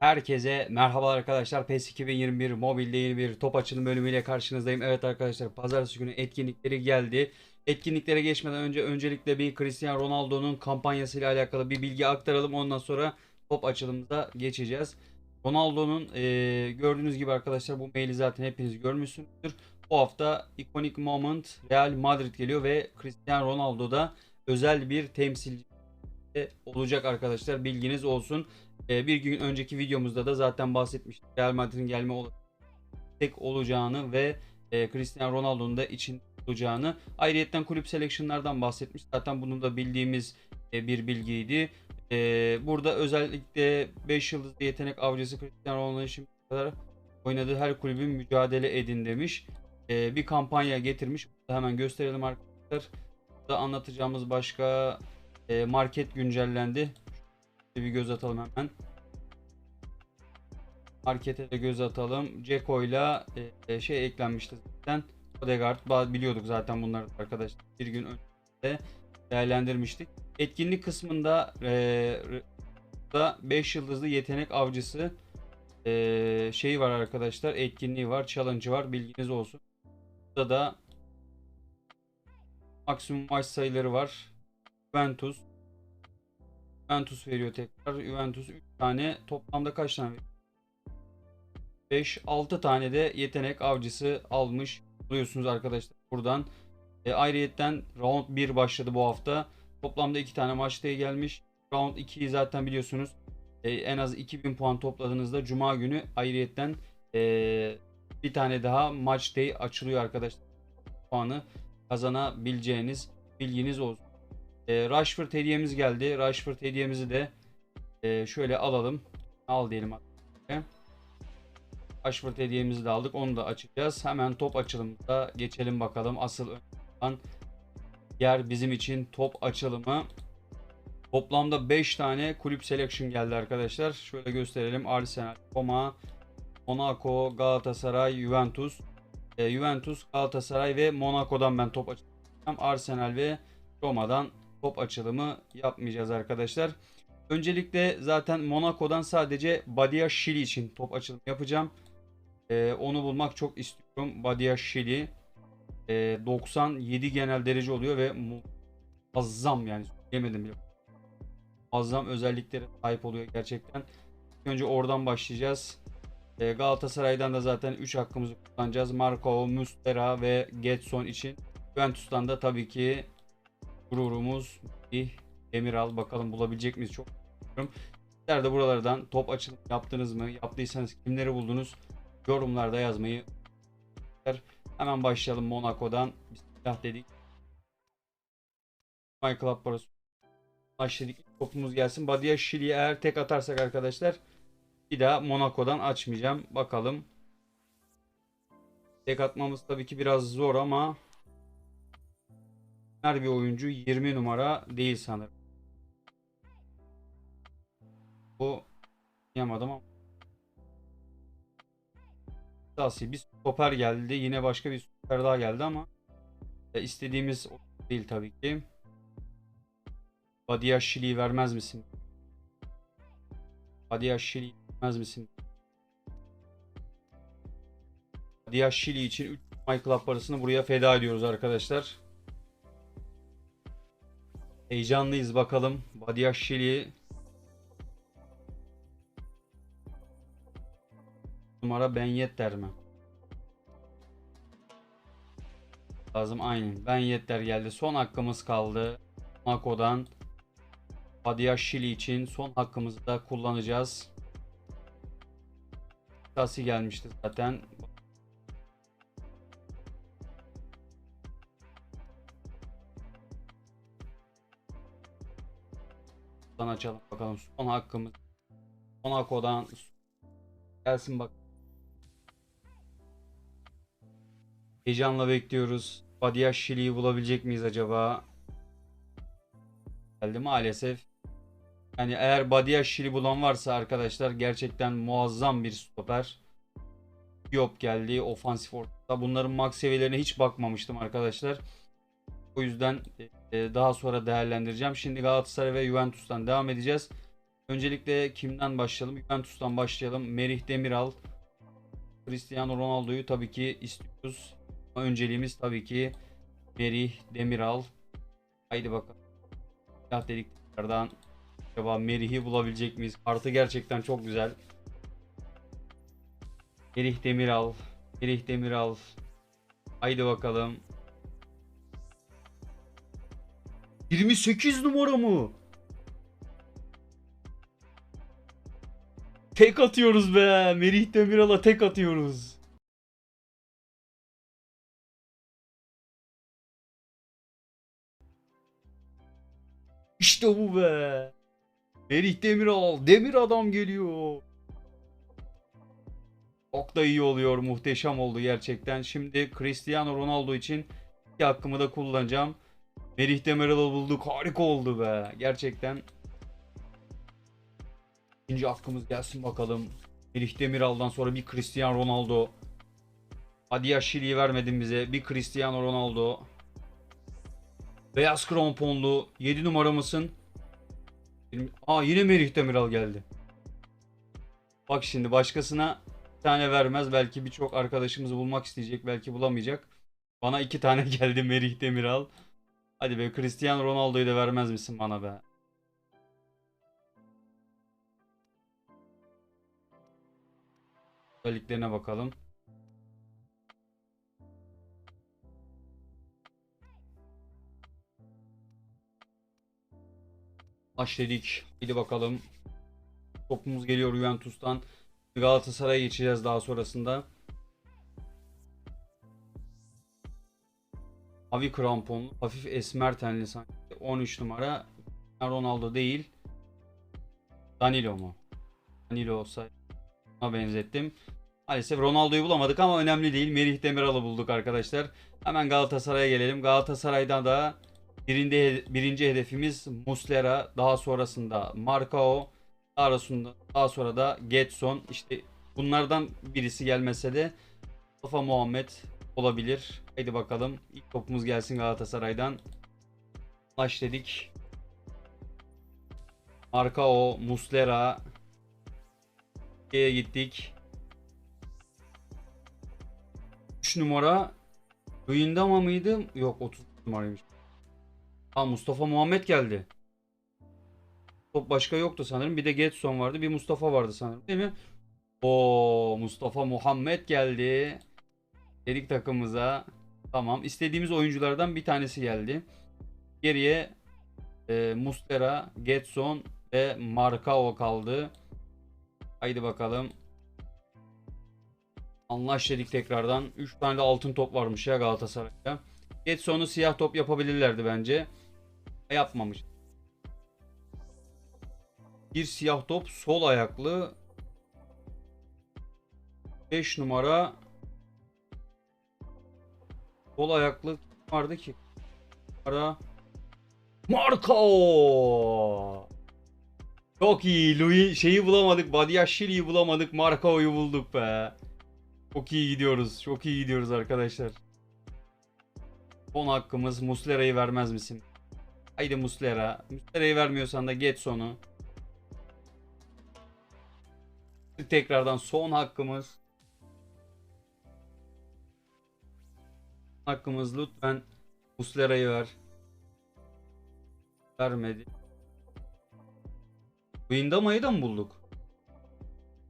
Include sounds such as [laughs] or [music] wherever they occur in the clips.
Herkese merhaba arkadaşlar. PES 2021 mobilde yeni bir top açılım bölümüyle karşınızdayım. Evet arkadaşlar pazartesi günü etkinlikleri geldi. Etkinliklere geçmeden önce öncelikle bir Cristiano Ronaldo'nun kampanyası ile alakalı bir bilgi aktaralım. Ondan sonra top açılımımıza geçeceğiz. Ronaldo'nun eee, gördüğünüz gibi arkadaşlar bu maili zaten hepiniz görmüşsünüzdür. Bu hafta Iconic Moment Real Madrid geliyor ve Cristiano Ronaldo da özel bir temsilci olacak arkadaşlar. Bilginiz olsun. Ee, bir gün önceki videomuzda da zaten bahsetmiştik. Real Madrid'in gelme ol- tek olacağını ve e, Cristiano Ronaldo'nun da için olacağını. Ayrıyetten kulüp selection'lardan bahsetmiş. Zaten bunu da bildiğimiz e, bir bilgiydi. E, burada özellikle 5 yıldızlı yetenek avcısı Cristiano Ronaldo için kadar oynadığı her kulübün mücadele edin demiş. E, bir kampanya getirmiş. Bunu da hemen gösterelim arkadaşlar. Burada anlatacağımız başka e, market güncellendi. Bir göz atalım hemen. Markete de göz atalım. Ceko ile şey eklenmişti zaten. Odegaard biliyorduk zaten bunları arkadaşlar. Bir gün önce değerlendirmiştik. Etkinlik kısmında e, da 5 yıldızlı yetenek avcısı e, şeyi var arkadaşlar. Etkinliği var, challenge'ı var. Bilginiz olsun. Burada da maksimum maç sayıları var. Juventus Juventus veriyor tekrar. Juventus 3 tane. Toplamda kaç tane? 5 6 tane de yetenek avcısı almış oluyorsunuz arkadaşlar buradan. E, ayrıyetten round 1 başladı bu hafta. Toplamda 2 tane maç day gelmiş. Round 2'yi zaten biliyorsunuz. E, en az 2000 puan topladığınızda cuma günü ayrıyetten e, bir tane daha maç day açılıyor arkadaşlar. Puanı kazanabileceğiniz bilginiz olsun. E, Rashford hediyemiz geldi. Rashford hediyemizi de e, şöyle alalım. Al diyelim. Rashford hediyemizi de aldık. Onu da açacağız. Hemen top açılımında geçelim bakalım. Asıl önemli yer bizim için top açılımı. Toplamda 5 tane kulüp selection geldi arkadaşlar. Şöyle gösterelim. Arsenal, Roma, Monaco, Galatasaray, Juventus. E, Juventus, Galatasaray ve Monaco'dan ben top açacağım. Arsenal ve Roma'dan top açılımı yapmayacağız arkadaşlar. Öncelikle zaten Monaco'dan sadece Badia Şili için top açılımı yapacağım. Ee, onu bulmak çok istiyorum. Badia Şili. Ee, 97 genel derece oluyor ve muazzam yani yemedim bile. Muazzam özelliklere sahip oluyor gerçekten. Önce oradan başlayacağız. Ee, Galatasaray'dan da zaten 3 hakkımızı kullanacağız. Marco, Mustera ve Getson için. Juventus'tan da tabii ki gururumuz bir Demiral. Bakalım bulabilecek miyiz çok istiyorum. Sizler de buralardan top açılım yaptınız mı? Yaptıysanız kimleri buldunuz? Yorumlarda yazmayı Hemen başlayalım Monaco'dan. Bismillah dedik. My Club parası. Başladık. Topumuz gelsin. Badia Şili'ye eğer tek atarsak arkadaşlar bir daha Monaco'dan açmayacağım. Bakalım. Tek atmamız tabii ki biraz zor ama her bir oyuncu 20 numara değil sanırım. Bu yapamadım ama Asya bir stoper geldi. Yine başka bir stoper daha geldi ama e, istediğimiz değil tabii ki. Badia Şili'yi vermez misin? Badia Şili'yi vermez misin? Badia Şili için 3 My Club parasını buraya feda ediyoruz arkadaşlar. Heyecanlıyız bakalım. Badia Şili numara Ben Yetter mi? Lazım aynen. Ben Yetter geldi. Son hakkımız kaldı. Mako'dan Şili için son hakkımızı da kullanacağız. Tasi gelmişti zaten. Açalım bakalım. Son hakkımız. Monaco'dan gelsin bak. Heyecanla bekliyoruz. Badia Şili'yi bulabilecek miyiz acaba? Geldi maalesef. Yani eğer Badia Şili bulan varsa arkadaşlar gerçekten muazzam bir stoper. Diop geldi ofansif ortada. Bunların max seviyelerine hiç bakmamıştım arkadaşlar. O yüzden e, daha sonra değerlendireceğim. Şimdi Galatasaray ve Juventus'tan devam edeceğiz. Öncelikle kimden başlayalım? Juventus'tan başlayalım. Merih Demiral, Cristiano Ronaldo'yu tabii ki istiyoruz. Önceliğimiz tabii ki Merih Demiral. Haydi bakalım. Dedik tekrardan acaba Merih'i bulabilecek miyiz? Kartı gerçekten çok güzel. Merih Demiral. Merih Demiral. Haydi bakalım. 28 numara mı? Tek atıyoruz be. Merih Demiral'a tek atıyoruz. İşte bu be. Merih Demiral. Demir adam geliyor. Çok da iyi oluyor. Muhteşem oldu gerçekten. Şimdi Cristiano Ronaldo için iki hakkımı da kullanacağım. Merih Demiral'ı bulduk. Harika oldu be. Gerçekten. İkinci hakkımız gelsin bakalım. Merih Demiral'dan sonra bir Cristiano Ronaldo. Hadi ya Şili'yi vermedin bize. Bir Cristiano Ronaldo. Beyaz kramponlu 7 numara mısın? Aa yine Merih Demiral geldi. Bak şimdi başkasına bir tane vermez. Belki birçok arkadaşımızı bulmak isteyecek. Belki bulamayacak. Bana iki tane [laughs] geldi Merih Demiral. Hadi be Cristiano Ronaldo'yu da vermez misin bana be? Özelliklerine bakalım. Aç dedik. Hadi bakalım. Topumuz geliyor Juventus'tan. Galatasaray'a geçeceğiz daha sonrasında. Mavi kramponlu. Hafif esmer tenli sanki. 13 numara. Ronaldo değil. Danilo mu? Danilo olsa ona benzettim. Maalesef Ronaldo'yu bulamadık ama önemli değil. Merih Demiral'ı bulduk arkadaşlar. Hemen Galatasaray'a gelelim. Galatasaray'dan da birinci, birinci hedefimiz Muslera. Daha sonrasında Marcao. Daha daha sonra da Getson. İşte bunlardan birisi gelmese de Mustafa Muhammed olabilir. Haydi bakalım. İlk topumuz gelsin Galatasaray'dan. Baş dedik. Marcao, Muslera. G'ye gittik. 3 numara Luyendama mıydı? Yok 30 numaraymış. Ha Mustafa Muhammed geldi. Top başka yoktu sanırım. Bir de Getson vardı. Bir Mustafa vardı sanırım. Değil mi? O Mustafa Muhammed geldi. Dedik takımımıza. Tamam. İstediğimiz oyunculardan bir tanesi geldi. Geriye e, Mustera, Getson ve Marcao kaldı. Haydi bakalım. Anlaş dedik tekrardan. 3 tane de altın top varmış ya Galatasaray'da. Getson'u siyah top yapabilirlerdi bence. Yapmamış. Bir siyah top sol ayaklı. 5 numara sol ayaklı vardı ki? Numara Marco. Çok iyi. Louis şeyi bulamadık. Badiashili'yi bulamadık. Marco'yu bulduk be. Çok iyi gidiyoruz. Çok iyi gidiyoruz arkadaşlar. Son hakkımız Muslera'yı vermez misin? Haydi Muslera. Muslera'yı vermiyorsan da Getson'u. Tekrardan son hakkımız. Hakkımız lütfen Muslera'yı ver. Vermedi. Windama'yı da mı bulduk?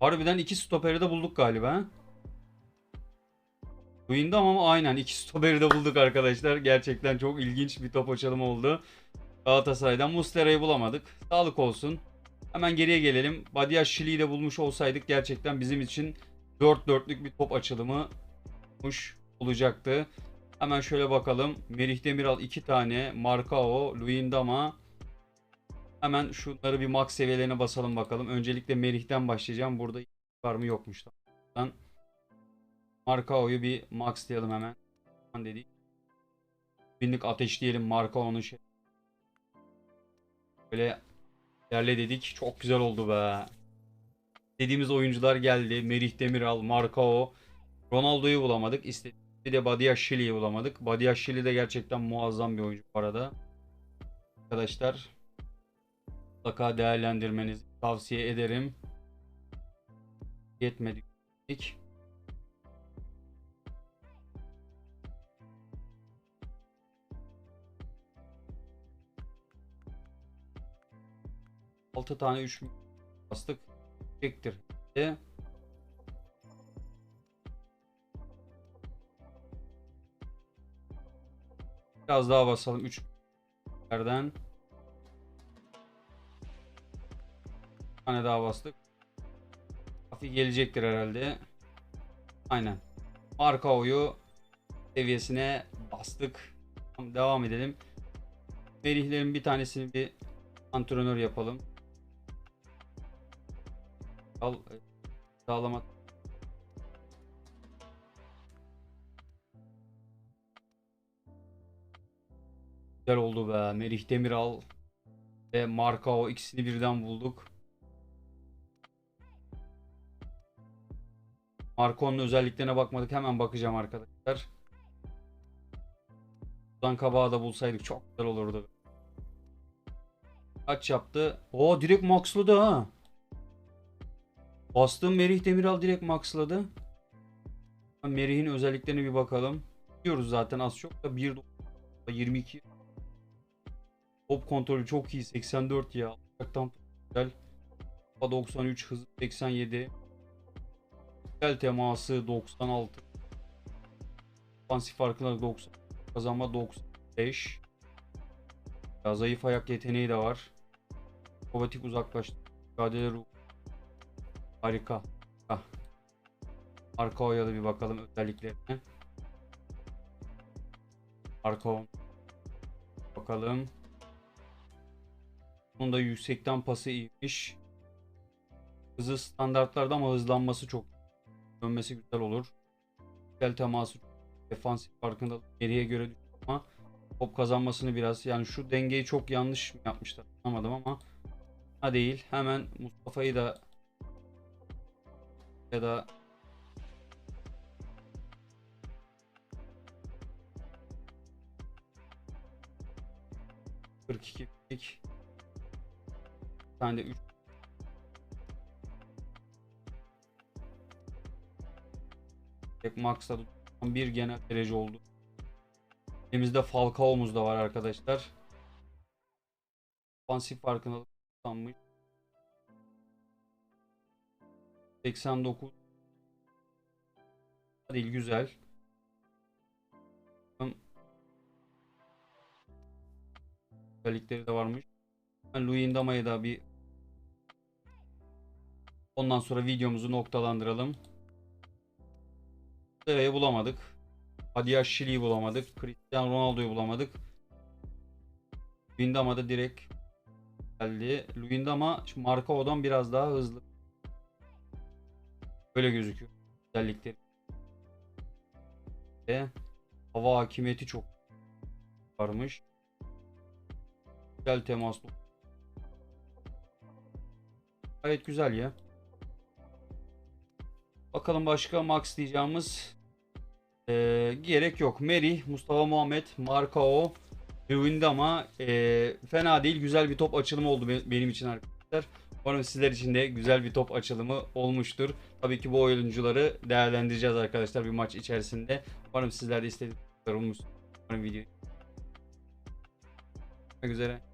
Harbiden iki stoperi de bulduk galiba. ha? Windham ama aynen iki stoperi de bulduk arkadaşlar. Gerçekten çok ilginç bir top açılımı oldu. Galatasaray'dan Muslera'yı bulamadık. Sağlık olsun. Hemen geriye gelelim. Badiashili'yi de bulmuş olsaydık gerçekten bizim için 4-4'lük bir top açılımı olacaktı. Hemen şöyle bakalım. Merih Demiral 2 tane. Marcao, Luyendama. Hemen şunları bir max seviyelerine basalım bakalım. Öncelikle Merih'ten başlayacağım. Burada var mı yokmuş. Tamam. Marcao'yu bir max diyelim hemen. Dedik. Binlik ateşleyelim Marcao'nun şey. Böyle yerle dedik. Çok güzel oldu be. Dediğimiz oyuncular geldi. Merih Demiral, Marcao. Ronaldo'yu bulamadık. İstediğimiz bir de Badiashili'yi bulamadık. Badiashili de gerçekten muazzam bir oyuncu bu arada. Arkadaşlar mutlaka değerlendirmenizi tavsiye ederim. Yetmedi. İlk. Altı tane üç bastık. Çektir. E, Biraz daha basalım. 3 yerden. Bir tane daha bastık. Hafif gelecektir herhalde. Aynen. Marka oyu seviyesine bastık. Devam edelim. Merihlerin bir tanesini bir antrenör yapalım. Al sağlama Güzel oldu be. Merih Demiral ve Markao ikisini birden bulduk. Marco'nun özelliklerine bakmadık. Hemen bakacağım arkadaşlar. Buradan kabağı da bulsaydık çok güzel olurdu. Kaç yaptı? Oo direkt maxladı ha. Bastığım Merih Demiral direkt maxladı. Merih'in özelliklerine bir bakalım. Biliyoruz zaten az çok da 1 22 Top kontrolü çok iyi. 84 ya. Uzaktan güzel. 93 hızı 87. Güzel teması 96. Ofansif farkındalık 90. Kazanma 95. Ya zayıf ayak yeteneği de var. Kovatik uzaklaştı. Mücadele ruhu. Harika. Ah. Arka oya da bir bakalım özelliklerine. Arka. Bakalım. Bunun da yüksekten pası iyiymiş. Hızı standartlarda ama hızlanması çok dönmesi güzel olur. Güzel teması defansif farkında geriye göre ama top kazanmasını biraz yani şu dengeyi çok yanlış mı yapmışlar anlamadım ama ha değil. Hemen Mustafa'yı da ya da ...42'lik ben de 3 Max'a bir gene derece oldu. Elimizde Falcao'muz da var arkadaşlar. Ofansif farkındalık tutanmış. 89 değil güzel. Özellikleri de varmış. Ben Louis da bir ondan sonra videomuzu noktalandıralım. Nereye bulamadık. Adiashili'yi bulamadık. Cristiano Ronaldo'yu bulamadık. Luyendama da direkt geldi. Luyendama şu Marcao'dan biraz daha hızlı. Böyle gözüküyor. Özellikleri. Ve hava hakimiyeti çok varmış. Güzel temaslı. Gayet güzel ya. Bakalım başka max diyeceğimiz ee, gerek yok. Meri, Mustafa Muhammed, Markao, Lewindama ee, fena değil. Güzel bir top açılımı oldu be- benim için arkadaşlar. Umarım sizler için de güzel bir top açılımı olmuştur. Tabii ki bu oyuncuları değerlendireceğiz arkadaşlar bir maç içerisinde. Umarım sizler de istediğiniz olmuştur. Umarım video. Görüşmek üzere.